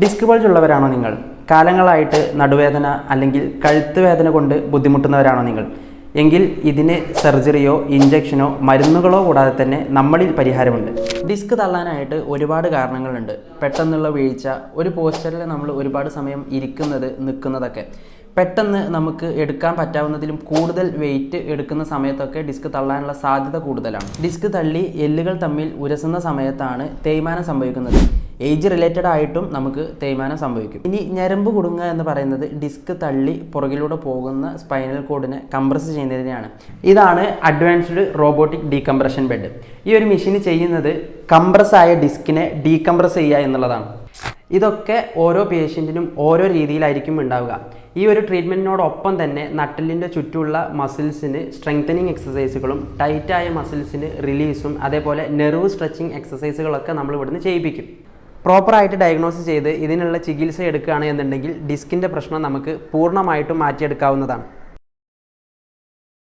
Disc bulge ഉള്ളവരാണോ നിങ്ങൾ? കാലങ്ങളായിട്ട് നടുവേദന അല്ലെങ്കിൽ കഴുത്ത് വേദന കൊണ്ട് ബുദ്ധിമുട്ടുന്നവരാണോ നിങ്ങൾ? എങ്കിൽ ഇതിന് സർജറിയോ ഇഞ്ചക്ഷനോ മരുന്നുകളോ കൂടാതെ തന്നെ നമ്മളിൽ പരിഹാരമുണ്ട്. ഡിസ്ക് തള്ളാനായിട്ട് ഒരുപാട് കാരണങ്ങളുണ്ട്. പെട്ടെന്നുള്ള വീഴ്ച ഒരു പോസ്റ്ററിൽ നമ്മൾ ഒരുപാട് സമയം ഇരിക്കുന്നത് നിൽക്കുന്നതൊക്കെ. പെട്ടെന്ന് നമുക്ക് എടുക്കാൻ പറ്റാവുന്നതിലും കൂടുതൽ വെയിറ്റ് എടുക്കുന്ന സമയത്തൊക്കെ ഡിസ്ക് തള്ളാനുള്ള സാധ്യത കൂടുതലാണ്. ഡിസ്ക് തള്ളി എല്ലുകൾ തമ്മിൽ ഉരസുന്ന സമയത്താണ് തേയ്മാനം സംഭവിക്കുന്നത്. ഏജ് റിലേറ്റഡ് ആയിട്ടും നമുക്ക് തേയ്മാനം സംഭവിക്കും. ഇനി ഞരമ്പ് കുടുങ്ങുക എന്ന് പറയുന്നത് ഡിസ്ക് തള്ളി പുറകിലൂടെ പോകുന്ന സ്പൈനൽ കോഡിനെ കംപ്രസ് ചെയ്യുന്നതിനെയാണ്. ഇതാണ് അഡ്വാൻസ്ഡ് റോബോട്ടിക് ഡീകംപ്രഷൻ ബെഡ് ഈ ഒരു മെഷീൻ ചെയ്യുന്നത് കംപ്രസ്സായ ഡിസ്കിനെ ഡീകംപ്രസ് ചെയ്യുക എന്നുള്ളതാണ്. ഇതൊക്കെ ഓരോ പേഷ്യന്റിനും ഓരോ രീതിയിലായിരിക്കും ഉണ്ടാവുക. ഈ ഒരു ട്രീറ്റ്മെന്റിനോടൊപ്പം തന്നെ നട്ടലിന്റെ ചുറ്റുമുള്ള മസിൽസിന് സ്ട്രെങ്തനിങ് എക്സസൈസുകളും ടൈറ്റായ മസിൽസിന് റിലീസും അതേപോലെ നെർവ് സ്ട്രെച്ചിങ് എക്സസൈസുകളൊക്കെ നമ്മൾ ഇവിടുന്ന് ചെയ്യിപ്പിക്കും. പ്രോപ്പറായിട്ട് ഡയഗ്നോസ് ചെയ്ത് ഇതിനുള്ള ചികിത്സ എടുക്കുകയാണ് എന്നുണ്ടെങ്കിൽ ഡിസ്കിന്റെ പ്രശ്നം നമുക്ക് പൂർണമായിട്ടും മാറ്റിയെടുക്കാവുന്നതാണ്.